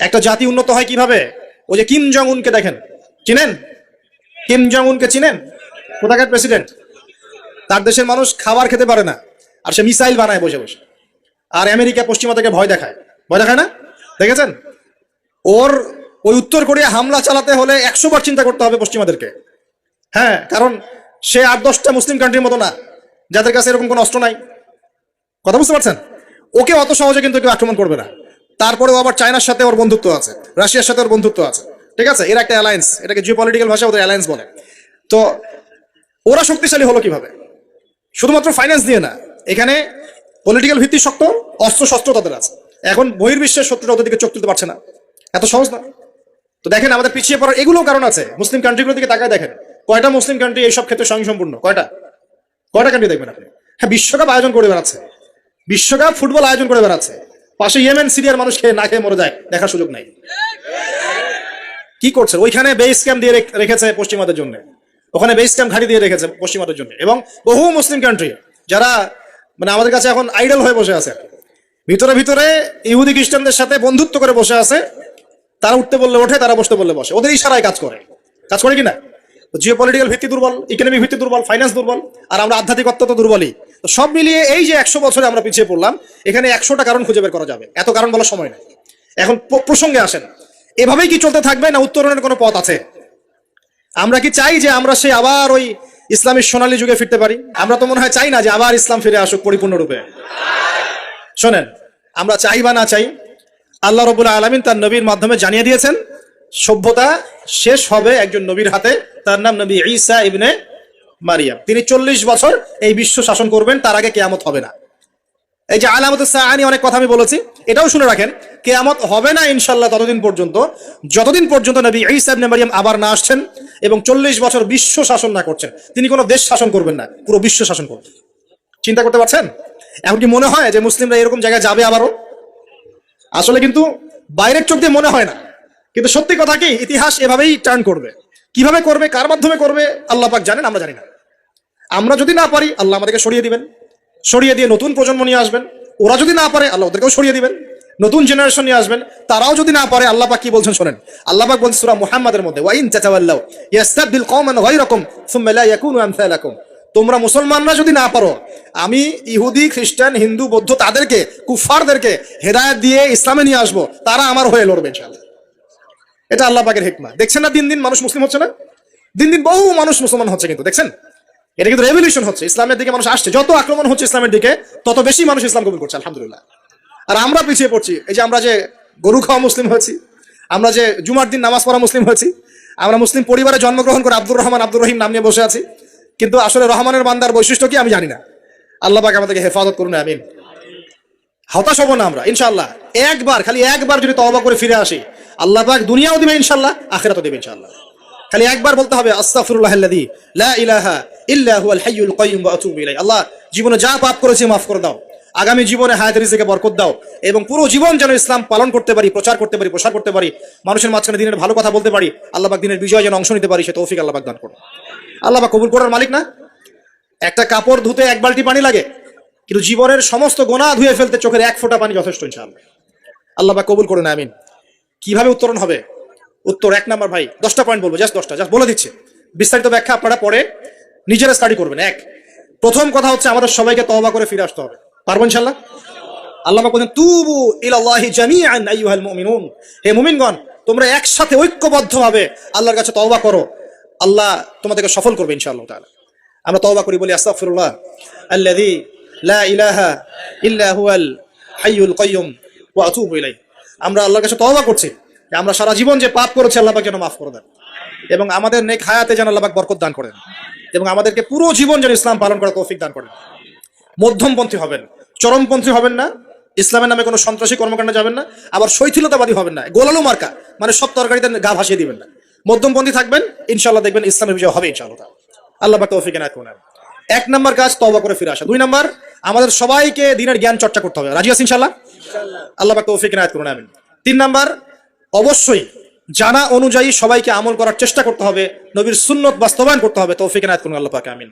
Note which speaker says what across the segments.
Speaker 1: একটা জাতি উন্নত হয় কীভাবে? ওই যে কিম জং উনকে দেখেন। চিনেন? কিম জং উনকে চিনেন? কোথাকার প্রেসিডেন্ট? তার দেশের মানুষ খাবার খেতে পারে না, আর সে মিসাইল বানায় বসে বসে। আর আমেরিকা পশ্চিমা থেকে ভয় দেখায়। ভয় দেখায় না? দেখেছেন? ওর, ওই উত্তর কোরিয়া হামলা চালাতে হলে একশো বার চিন্তা করতে হবে পশ্চিমাদেরকে। হ্যাঁ কারণ সে আট দশটা মুসলিম কান্ট্রির মতো না, যাদের কাছে এরকম কোনো অস্ত্র নাই। কথা বুঝতে পারছেন? ওকে অত সহজে কিন্তু কেউ আক্রমণ করবে না। তারপরেও আবার চায়নার সাথে ওর বন্ধুত্ব আছে, রাশিয়ার সাথে ওর বন্ধুত্ব আছে। ঠিক আছে? এর একটা অ্যালায়েন্স এটাকে জিও পলিটিক্যাল ভাষা ওদের অ্যালায়েন্স বলে। তো ওরা শক্তিশালী হলো কীভাবে? শুধুমাত্র ফাইন্যান্স দিয়ে না, এখানে পলিটিক্যাল ভিত্তি শক্ত, অস্ত্র শস্ত্র তাদের আছে। এখন বহির্বিশ্বের শত্রুরা ওদের দিকে চোখ তুলতে পারছে না। এত সহজ না। তো দেখেন, আমাদের পিছিয়ে পড়ার এগুলো কারণ আছে। মুসলিম কান্ট্রিগুলোর দিকে তাকায় দেখেন, কয়টা মুসলিম কান্ট্রি এইসব ক্ষেত্রে স্বয়ংসম্পূর্ণ? কয়টা? কয়টা কান্ট্রি দেখবেন আপনি? হ্যাঁ বিশ্বকাপ আয়োজন করে বেড়াচ্ছে। বিশ্বকাপ ফুটবল আয়োজন করে বেড়াচ্ছে। পাশে ইয়েমেন সিরিয়ার মানুষ খেয়ে না খেয়ে মরে যায়, দেখার সুযোগ নাই। কি করছে? ওইখানে বেস ক্যাম্প দিয়ে রেখেছে পশ্চিমাদের জন্য। ওখানে বেস ক্যাম্প ঘাঁটি দিয়ে রেখেছে পশ্চিমাদের জন্য। এবং বহু মুসলিম কান্ট্রি যারা মানে আমাদের কাছে এখন আইডল হয়ে বসে আছে। ভিতরে ভিতরে ইহুদি খ্রিস্টানদের সাথে বন্ধুত্ব করে বসে আছে। তারা উঠতে বললে ওঠে, তারা বসতে বললে বসে। ওদের ইশারায় কাজ করে। কাজ করে কিনা জিও পলিটিক্যাল ভিত্তি দুর্বল ইকোনমিক ভিত্তি দুর্বল ফাইন্যান্স দুর্বল, আর আমরা আধ্যাত্মিকত্ব তো দুর্বলই। তো সব মিলিয়ে এই যে একশো বছরে আমরা পিছিয়ে পড়লাম, এখানে একশোটা কারণ খুঁজে বের করা যাবে। এত কারণ বলার সময় নেই। এখন প্রসঙ্গে আসেন। এভাবেই কি চলতে থাকবে না উত্তরণের কোনো পথ আছে? আমরা কি চাই যে আমরা সেই আবার ওই ইসলামের সোনালী যুগে ফিরতে পারি? আমরা তো মনে হয় চাই না যে আবার ইসলাম ফিরে আসুক পরিপূর্ণরূপে। শোনেন, আমরা চাই বা না চাই, আল্লাহ রবুল্লাহ আলমিন তার নবীর মাধ্যমে জানিয়ে দিয়েছেন সভ্যতা শেষ হবে একজন নবীর হাতে। তার নাম নবী ঈসা ইবনে মারিয়াম। তিনি চল্লিশ বছর এই বিশ্ব শাসন করবেন, তার আগে কেয়ামত হবে না। এই যে আলামত সাহানি অনেক কথা আমি বলেছি, এটাও শুনে রাখেন, কেয়ামত হবে না ইনশাল্লাহ ততদিন পর্যন্ত। যতদিন পর্যন্ত নবী ঈসা ইবনে মারিয়াম আবার না আসছেন এবং চল্লিশ বছর বিশ্ব শাসন না করছেন, তিনি কোনো দেশ শাসন করবেন না, পুরো বিশ্ব শাসন করবেন। চিন্তা করতে পারছেন? এখন কি মনে হয় যে মুসলিমরা এরকম জায়গায় যাবে আবারও? আসলে কিন্তু বাইরের চোখ দিয়ে মনে হয় না। কিন্তু সত্যি কথা কি? ইতিহাস এভাবেই টার্ন করবে। কীভাবে করবে? কার মাধ্যমে করবে? আল্লাহ পাক জানেন, আমরা জানি না। আমরা যদি না পারি, আল্লাহ আমাদেরকে সরিয়ে দিবেন। সরিয়ে দিয়ে নতুন প্রজন্ম নিয়ে আসবেন। ওরা যদি না পারে, আল্লাহ ওদেরকেও সরিয়ে দিবেন। নতুন জেনারেশন নিয়ে আসবেন। তারাও যদি না পারে, আল্লাহ পাক কি বলছেন শোনেন? আল্লাহ পাক বলছেন সূরা মুহাম্মাদের মধ্যে ওয়াইন তাতাওয়াল্লাউ ইয়াস্তাবদিল কওমান গায়রাকুম সুম্মা লা ইয়াকুনু আমসালাকুম। তোমরা মুসলমানরা যদি না পারো, আমি ইহুদি, খ্রিস্টান, হিন্দু, বৌদ্ধ তাদেরকে কুফারদেরকে হেদায়েত দিয়ে ইসলামে নিয়ে আসব, তারা আমার হয়ে লড়বে ইনশাআল্লাহ। এটা আল্লাহ পাকের হিকমা। দেখছেন না, দিন দিন মানুষ মুসলিম হচ্ছে না? দিন দিন বহু মানুষ মুসলমান হচ্ছে কিন্তু, দেখছেন? এটা কিন্তু রেভলিউশন হচ্ছে, ইসলামের দিকে মানুষ আসছে। যত আক্রমণ হচ্ছে ইসলামের দিকে, তত বেশি মানুষ ইসলাম কবুল করছে, আলহামদুলিল্লাহ। আর আমরা পিছিয়ে পড়ছি, এই যে আমরা যে গরু খাওয়া মুসলিম হয়েছি, আমরা যে জুমার দিন নামাজ পড়া মুসলিম হয়েছি, আমরা মুসলিম পরিবারে জন্মগ্রহণ করে আব্দুর রহমান, আব্দুর রহিম নাম নিয়ে বসে আছি। কিন্তু আসলে রহমানের বান্দার বৈশিষ্ট্য কি আমি জানি না। আল্লাহ পাক আমাদেরকে হেফাজত করুন, আমিন। হতাশ হব না আমরা ইনশাল্লাহ একবার, খালি একবার যদি তওবা করে ফিরে আসি আল্লাহ পাক দুনিয়াও দিবে ইনশাল্লাহ আখিরাতও দিবে ইনশাল্লাহ খালি একবার বলতে হবে, আস্তাগফিরুল্লাহ আল্লাযী লা ইলাহা ইল্লা হুয়াল হাইয়ুল কাইয়্যুম ওয়া আতুবু ইলাইহি। আল্লাহ জীবনে যা পাপ করেছি মাফ করে দাও। আগামী জীবনে হায়াতের রিজিকে বরকত দাও এবং পুরো জীবন যেন ইসলাম পালন করতে পারি, প্রচার করতে পারি, প্রসার করতে পারি, মানুষের মাঝখানে দিনের ভালো কথা বলতে পারি, আল্লাহ পাক দিনের বিজয় যেন অংশ নিতে পারি, সে তৌফিক আল্লাহ পাক দান করুন। আল্লাহ পাক কবুল করার মালিক না? একটা কাপড় ধুতে এক বালতি পানি লাগে, কিন্তু জীবনের সমস্ত গোনা ধুয়ে ফেলতে চোখের এক ফোঁটা পানি যথেষ্ট ইনশাআল্লাহ। আল্লাহ পাক কবুল করুন, আমিন। কীভাবে উত্তরণ হবে? উত্তর এক নাম্বার ভাই, দশটা পয়েন্ট বলব জাস্ট দশটা জাস্ট বলে দিচ্ছে। বিস্তারিত ব্যাখ্যা আপনারা পরে নিজেরা স্টাডি করবেন। এক, প্রথম কথা হচ্ছে আমাদের সবাইকে তওবা করে ফিরে আসতে হবে। পারব ইনশাল্লাহ? আল্লাহ বলেন তুবু ইলাল্লাহি জামিআন, আইয়ুহাল মুমিনুন। হে মুমিনগণ, তোমরা একসাথে ঐক্যবদ্ধভাবে আল্লাহর কাছে তওবা করো। আল্লাহ তোমাদেরকে সফল করবে ইনশাআল্লাহ তাআলা। আমরা তওবা করি, বলি, আস্তাগফিরুল্লাহ আল্লাযী লা ইলাহা ইল্লা হুয়াল হাইয়ুল কাইয়্যুম ওয়া আতুবু ইলাইহি। আমরা আল্লাহর কাছে তওবা করছি যে আমরা সারা জীবন যে পাপ করেছি আল্লাহ পাক যেন মাফ করে দেন। এবং আমাদের নেক হায়াতে যেন আল্লাহ বরকত দান করেন। এবং আমাদেরকে পুরো জীবন যেন ইসলাম পালন করার তৌফিক দান করেন। মধ্যমপন্থী হবেন, চরমপন্থী হবেন না, ইসলামের নামে কোনো সন্ত্রাসী কর্মকাণ্ডে যাবেন না, আবার শৈথিলতাবাদী হবেন না, গোলালু মার্কা মানে সব তরকারিতে গা ভাসিয়ে দিবেন না। মধ্যমপন্থী থাকবেন ইনশাল্লাহ দেখবেন ইসলামের বিজয় হবে ইনশাআল্লাহ। আল্লাহ তৌফিক এনায়েত করুন এক নম্বর কাজ তবা করে ফিরে আসা। দুই নম্বর আমাদের সবাইকে দিনের জ্ঞান চর্চা করতে হবে। রাজি আছি ইনশাআল্লাহ? আল্লাহ পাক তৌফিক এনায়েত করুন আমিন। তিন নম্বর অবশ্যই জানা অনুযায়ী সবাইকে আমল করার চেষ্টা করতে হবে। নবীর সুন্নত বাস্তবায়ন করতে হবে। তৌফিক এনায়েত করুন আল্লাহ পাক আমিন।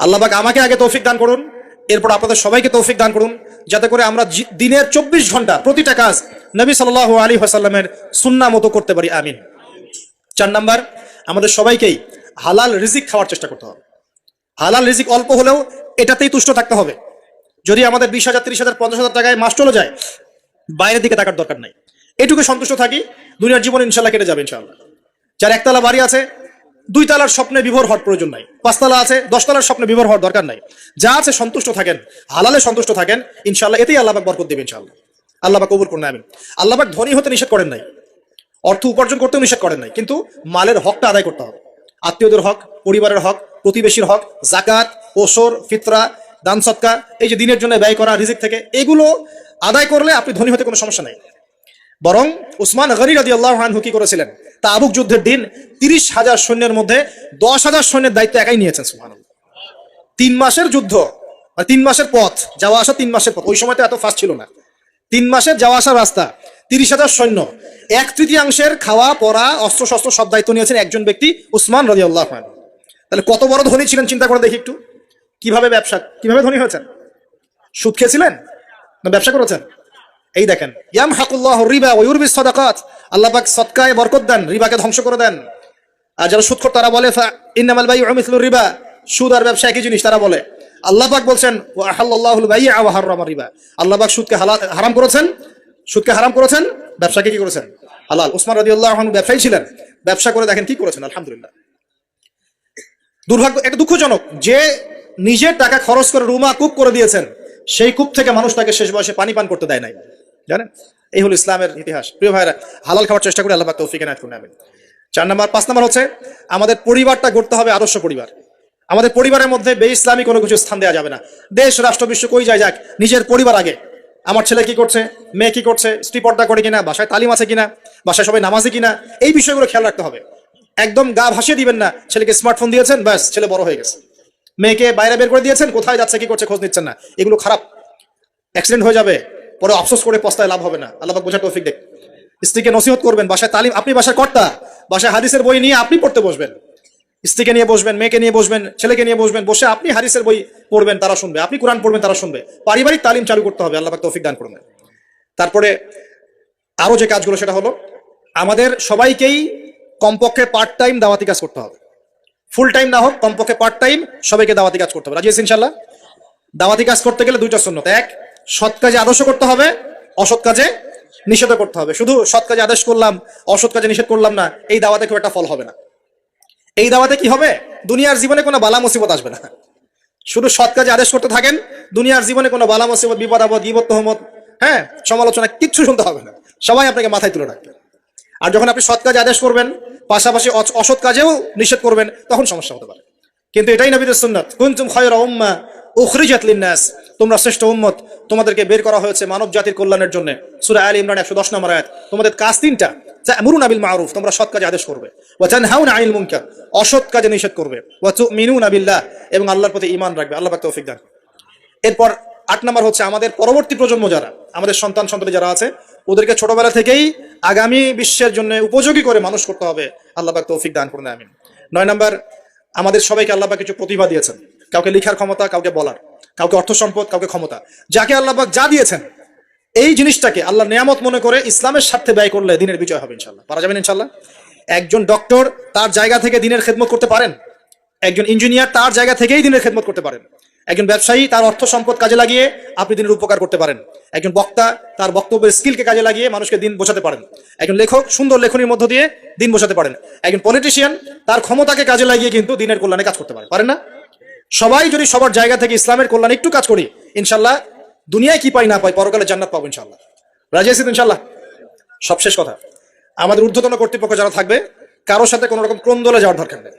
Speaker 1: আল্লাহ পাক আমাকে আগে তৌফিক দান করুন এরপর আপনাদের সবাইকে তৌফিক দান করুন যাতে করে আমরা দিনের চব্বিশ ঘণ্টা প্রতিটা কাজ নবী সাল আলী হাসাল্লামের সুন্না মতো করতে পারি আমিন। চার নাম্বার আমাদের সবাইকেই হালাল রিজিক খাওয়ার চেষ্টা করতে হবে। হালাল রিজিক অল্প হলেও এটাতেই তুষ্ট থাকতে হবে। যদি আমাদের বিশ হাজার, তিরিশ হাজার, পঞ্চাশ হাজার টাকায় মাস চলে যায়, বাইরের দিকে টাকার দরকার নাই। এটুকু সন্তুষ্ট থাকি, দুনিয়ার জীবন ইনশাল্লাহ কেটে যাবে ইনশাল্লাহ। যার একতলা বাড়ি আছে দুই তালার স্বপ্নে বিভোর হওয়ার প্রয়োজন নাই। পাঁচতলা আছে, দশতলার স্বপ্নে বিভোর হওয়ার দরকার নাই। যা আছে সন্তুষ্ট থাকেন, হালালে সন্তুষ্ট থাকেন, ইনশাল্লাহ এতেই আল্লাহবাক বরকত দেবে ইনশাল্লাহ। আল্লাহবাক কবুল করুন, আমিন। আল্লাহবাক ধনী হতে নিষেধ করেন নাই। অর্থ উপার্জন করতেও নিষেধ করেন নাই। কিন্তু মালের হকটা আদায় করতে হবে। আত্মীয়দের হক, পরিবারের হক, প্রতিবেশীর হক জাকাত ওসর, ফিতরা, দান সৎকা এই যে দিনের জন্য ব্যয় করা, রিজিক থেকে, এগুলো আদায় করলে আপনি ধনী হতে কোনো সমস্যা নাই। বরং উসমান গনি রাদি আল্লাহ আনহু কি করেছিলেন? তা আবুক যুদ্ধের দিন তিরিশ হাজার সৈন্যের মধ্যে দশ হাজার সৈন্যের দায়িত্ব একাই নিয়েছেন সুহান তিন মাসের যুদ্ধ মানে তিন মাসের পথ, যাওয়া আসা তিন মাসের পথ, ওই সময় তো এত ফাস্ট ছিল না। তিন মাসের যাওয়া আসার রাস্তা তিরিশ হাজার সৈন্য। এক তৃতীয়াংশের খাওয়া, পড়া অস্ত্র শস্ত্র সব দায়িত্ব নিয়েছেন একজন ব্যক্তি উসমান রাজি আল্লাহ খান তাহলে কত বড় ধনী ছিলেন চিন্তা করে দেখি একটু। কীভাবে ব্যবসা, কীভাবে ধনী হয়েছেন? সুদ খেয়েছিলেন না ব্যবসা করেছেন? এই দেখেন ইয়াম হাকুল্লাহ রিবা ওয়ুরবি সদাকাত। আল্লাহ পাক সৎকায় বরকত দেন, রিবাকে ধ্বংস করে দেন। আর যারা সুদ সুদখোর তারা বলে ইন্নামাল বাই মিসলু রিবা। সুদ আর ব্যবসা একই জিনিস তারা বলে। আল্লাহ পাক বলছেন আল্লাহ পাক সুদকে হারাম করেছেন। সুদকে হারাম করেছেন, ব্যবসাকে কি করেছেন? হালাল। উসমান আনহু ব্যবসায়ী ছিলেন, ব্যবসা করে দেখেন কি করেছেন? আলহামদুলিল্লাহ। দুর্ভাগ্য, এটা দুঃখজনক, যে নিজের টাকা খরচ করে রুমা কূপ করে দিয়েছেন, সেই কূপ থেকে মানুষ তাকে শেষ বয়সে পানি পান করতে দেয় নাই। জানেন? এই হলো ইসলামের ইতিহাস। প্রিয় ভাইরা হালাল খাওয়ার চেষ্টা করে, আল্লাহ তৌফিক এনায়েত করুন, আমিন। চার নাম্বার, পাঁচ নাম্বার হচ্ছে, আমাদের পরিবারটা গড়তে হবে আদর্শ পরিবার। আমাদের পরিবারের মধ্যে বে ইসলামী কোনো কিছু স্থান দেওয়া যাবে না। দেশ, রাষ্ট্র, বিশ্ব কই যায় যাক, নিজের পরিবার আগে। আমার ছেলে কি করছে? মেয়ে কি করছে? স্ত্রী পর্দা করে কিনা? বাসায় তালিম আছে কিনা? বাসায় সবাই নামাজে কিনা? এই বিষয়গুলো খেয়াল রাখতে হবে। একদম গা ভাসিয়ে দিবেন না। ছেলেকে স্মার্টফোন দিয়েছেন, ব্যাস, ছেলে বড় হয়ে গেছে। মেয়েকে বাইরে বের করে দিয়েছেন, কোথায় যাচ্ছে, কি করছে, খোঁজ নিচ্ছেন না। এগুলো খারাপ। অ্যাক্সিডেন্ট হয়ে যাবে। পরে আফসোস করে পস্তায় লাভ হবে না। আল্লাহ পাক বোঝার তৌফিক দেখ স্ত্রীকে নসিহত করবেন। বাসায় তালিম আপনি বাসায় কর্তা। বাসায় হাদিসের বই নিয়ে আপনি পড়তে বসবেন। স্ত্রীকে নিয়ে বসবেন, মেয়েকে নিয়ে বসবেন, ছেলেকে নিয়ে বসবেন, বসে আপনি হারিসের বই পড়বেন, তারা শুনবে। আপনি কোরআন পড়বেন, তারা শুনবে। পারিবারিক তালিম চালু করতে হবে, আল্লাহ তৌফিক দান করবেন তারপরে আরও যে কাজগুলো, সেটা হলো আমাদের সবাইকেই কমপক্ষে পার্ট টাইম দাওয়াতি কাজ করতে হবে। ফুল টাইম না হোক, কমপক্ষে পার্ট টাইম সবাইকে দাওয়াতি কাজ করতে হবে। রাজি ইনশাল্লাহ দাওয়াতি কাজ করতে গেলে দুইটা শূন্য এক, সৎ কাজে আদর্শ করতে হবে, অসৎ কাজে নিষেধ করতে হবে। শুধু সৎ কাজে আদেশ করলাম, অসৎ কাজে নিষেধ করলাম না, এই দাওয়াতে খুব একটা ফল হবে না। এই দাওয়াতে কি হবে? দুনিয়ার জীবনে কোনো বালা মুসিবত আসবে না। শুধু সৎ কাজে আদেশ করতে থাকেন, দুনিয়ার জীবনে কোনো বালা মুসিবত, বিপদ, আপদ বিপদ তহমত হ্যাঁ সমালোচনা কিচ্ছু শুনতে হবে না। সবাই আপনাকে মাথায় তুলে রাখবে আর যখন আপনি সৎ কাজে আদেশ করবেন, পাশাপাশি অসৎ কাজেও নিষেধ করবেন, তখন সমস্যা হতে পারে। কিন্তু এটাই নবীদের সুন্নাত। কুনতুম খায়রা উম্মাহ উখরিজাত লিন-নাস। তোমরা শ্রেষ্ঠ উম্মত। তোমাদেরকে বের করা হয়েছে মানব জাতির কল্যাণের জন্য। সূরা আলী ইমরান 110 নম্বর আয়াত। তোমাদের কাজ তিনটা। তা'মুরুনা বিল মারুফ, তোমরা সৎ কাজে আদেশ করবে। ওয়া তানহাউনা আনিল মুনকার, অসৎ কাজে নিষেধ করবে। ওয়া তু'মিনুনা এবং আল্লাহর প্রতি ঈমান রাখবে। আল্লাহ পাক তৌফিক দান এরপর আট নম্বর হচ্ছে আমাদের পরবর্তী প্রজন্ম যারা, আমাদের সন্তান সন্ততি যারা আছে, ওদেরকে ছোটবেলা থেকেই আগামী বিশ্বের জন্য উপযোগী করে মানুষ করতে হবে। আল্লাহ পাক তৌফিক দান করুন, আমিন। নয় নম্বর, আমাদের সবাইকে আল্লাহ কিছু প্রতিভা দিয়েছেন। কাউকে লিখার ক্ষমতা, কাউকে বলার। কাউকে অর্থ সম্পদ, কাউকে ক্ষমতা। যাকে আল্লাহ পাক যা দিয়েছেন এই জিনিসটাকে আল্লাহ নিয়ামত মনে করে ইসলামের স্বার্থে ব্যয় করলে দিনের বিজয় হবে ইনশাল্লাহ পারা যাবেন ইনশাল্লাহ একজন ডক্টর তার জায়গা থেকে দিনের খেদমত করতে পারেন। একজন ইঞ্জিনিয়ার তার জায়গা থেকেই দিনের খেদমত করতে পারেন। একজন ব্যবসায়ী তার অর্থ সম্পদ কাজে লাগিয়ে আপনি দিনের উপকার করতে পারেন। একজন বক্তা তার বক্তব্যের স্কিলকে কাজে লাগিয়ে মানুষকে দিন বোঝাতে পারেন। একজন লেখক সুন্দর লেখনীর মধ্য দিয়ে দিন বোঝাতে পারেন। একজন পলিটিশিয়ান তার ক্ষমতাকে কাজে লাগিয়ে কিন্তু দিনের কল্যাণে কাজ করতে পারে। পারেন না? সবাই যদি সবার জায়গা থেকে ইসলামের কল্যাণে একটু কাজ করি ইনশাল্লাহ দুনিয়ায় কি পাই না পাই, পরকালে জান্নাত পাবো ইনশাল্লাহ রাজি আছেন ইনশাল্লাহ সবশেষ কথা, আমাদের ঊর্ধ্বতন কর্তৃপক্ষ যারা থাকবে, কারোর সাথে কোনো রকম ক্রন্দলে যাওয়ার দরকার নেই।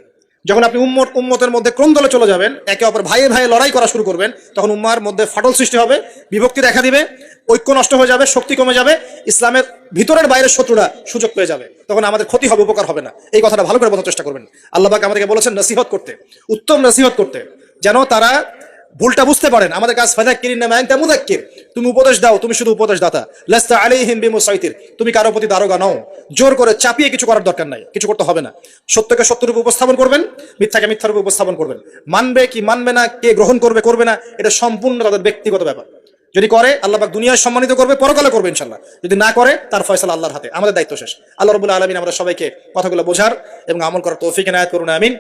Speaker 1: যখন আপনি উম্মত, উম্মতের মধ্যে ক্রন্দলে চলে যাবেন, একে অপর ভাইয়ে ভাইয়ে লড়াই করা শুরু করবেন, তখন উম্মার মধ্যে ফাটল সৃষ্টি হবে, বিভক্তি দেখা দিবে, ঐক্য নষ্ট হয়ে যাবে, শক্তি কমে যাবে, ইসলামের ভিতরের বাইরের শত্রুরা সুযোগ পেয়ে যাবে, তখন আমাদের ক্ষতি হবে, উপকার হবে না। এই কথাটা ভালো করে বোঝার চেষ্টা করবেন। আল্লাহ আমাদেরকে বলেছেন, নসিহত করতে, উত্তম নসিহত করতে, যেন তারা ভুলটা বুঝতে পারেন। আমাদের কাজ ফাদাক্কিরিন না মায়ান্তা মুদাক্কির। তুমি উপদেশ দাও, তুমি শুধু উপদেশ দাতা লাস্তা আলাইহিম বিমুসাইতির। তুমি কারও প্রতি দারোগা নও। জোর করে চাপিয়ে কিছু করার দরকার নাই। কিছু করতে হবে না। সত্যকে সত্যরূপে উপস্থাপন করবেন, মিথ্যাকে মিথ্যারূপে উপস্থাপন করবেন। মানবে কি মানবে না, কে গ্রহণ করবে করবে না, এটা সম্পূর্ণ তাদের ব্যক্তিগত ব্যাপার। যদি করে, আল্লাহ পাক দুনিয়ায় সম্মানিত করবে, পরকালে করবে ইনশাল্লাহ যদি না করে, তার ফয়সালা আল্লাহর হাতে। আমাদের দায়িত্ব শেষ। আল্লাহ রবুল্লা আলমিন আমরা সবাইকে কথাগুলো বোঝার এবং আমল করার তৌফিক এনায়াত করুন, আমিন।